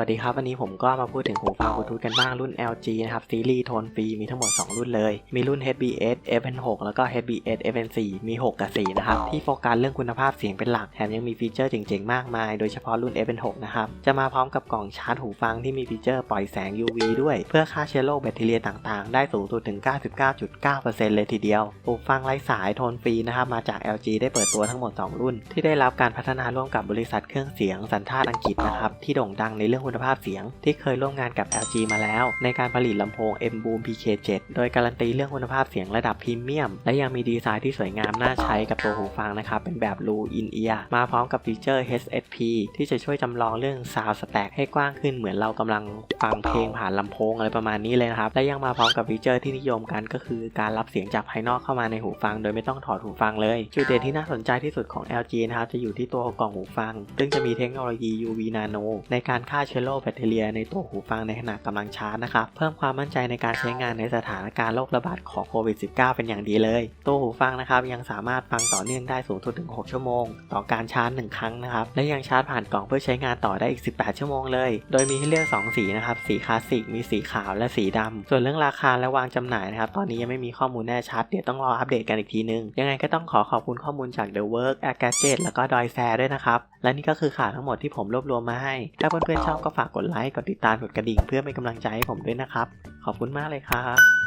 วัสดีครับ วันนี้ผมก็มาพูดถึงหูฟังบลูทูธกันบ้างรุ่น LG นะครับ ซีรีส์โทนฟรีมีทั้งหมด 2 รุ่นเลย มีรุ่น HBS FN6 แล้วก็ HBS FN4 มี 6 กับ 4 นะครับ ที่โฟกัสเรื่องคุณภาพเสียงเป็นหลัก แถมยังมีฟีเจอร์เจ๋งๆ มากมาย โดยเฉพาะรุ่น FN6 นะครับ จะมาพร้อมกับกล่องชาร์จหูฟังที่มีฟีเจอร์ปล่อยแสง UV ด้วย เพื่อฆ่าเชื้อโรคแบคทีเรียต่างๆ ได้สูงสุดถึง 99.9%เลยทีเดียวหูฟังไร้สายโทนฟรีนะครับมาจาก LG ได้เปิดตัวทั้งหมด 2 รุ่น ที่ได้รับการพัฒนาร่วมกับบริษัทเครื่องเสียงสัญชาติอังกฤษนะครับที่โด่งดังในเรื่องคุณภาพเสียง ที่เคยร่วมงานกับ LG มาแล้ว ในการผลิตลำโพง M Boom PK7 โดยการันตีเรื่องคุณภาพเสียงระดับพรีเมียม และยังมีดีไซน์ที่สวยงามน่าใช้กับตัวหูฟังนะครับ เป็นแบบ Blue In Ear มาพร้อมกับฟีเจอร์ HSP ที่จะช่วยจำลองเรื่อง Sound Stack ให้กว้างขึ้นเหมือนเรากำลังฟังเพลงผ่านลำโพงอะไรประมาณนี้เลยนะครับ และยังมาพร้อมกับฟีเจอร์ที่นิยมกันก็คือ การรับเสียงจากภายนอกเข้ามาในหูฟัง โดยไม่ต้องถอดหูฟังเลยจุดเด่นที่น่าสนใจที่สุดของ LG นะครับจะอยู่ที่ตัวกล่องหูฟัง ซึ่งจะมีเทคโนโลยี UV Nano ในการฆ่าเชื้อโรคแบคทีเรียในตัวหูฟังในขณะกำลังชาร์จนะครับเพิ่มความมั่นใจในการใช้งานในสถานการณ์โรคระบาดของโควิด -19 เป็นอย่างดีเลย ตัวหูฟังนะครับยังสามารถฟังต่อเนื่องได้สูงสุดถึง 6 ชั่วโมง ต่อการชาร์จ 1 ครั้งนะครับและยังชาร์จผ่านกล่องเพื่อใช้งานต่อได้อีก 18 ชั่วโมงเลย โดยมีให้เลือก 2 สีนะครับสีคลาสสิกมีสีขาวและสีดำส่วนเรื่องราคาและวางจำหน่ายนะครับตอนนี้ยังไม่มีข้อมูลแน่ชัดเดี๋ยวต้องรออัปเดตกันอีกทีนึงยังไงก็ต้องขอขอบคุณข้อมูลจาก The Work a g a d g e t แล้วก็ d o y s a r ด้วยนะครับและนี่ก็คือข่าวทั้งหมดที่ผมรวบรวมมาให้ถ้าเพื่อนๆชอบก็ฝากกดไลค์ กดติดตาม กดกระดิ่งเพื่อเป็นกำลังใจให้ผมด้วยนะครับ ขอบคุณมากเลยครับ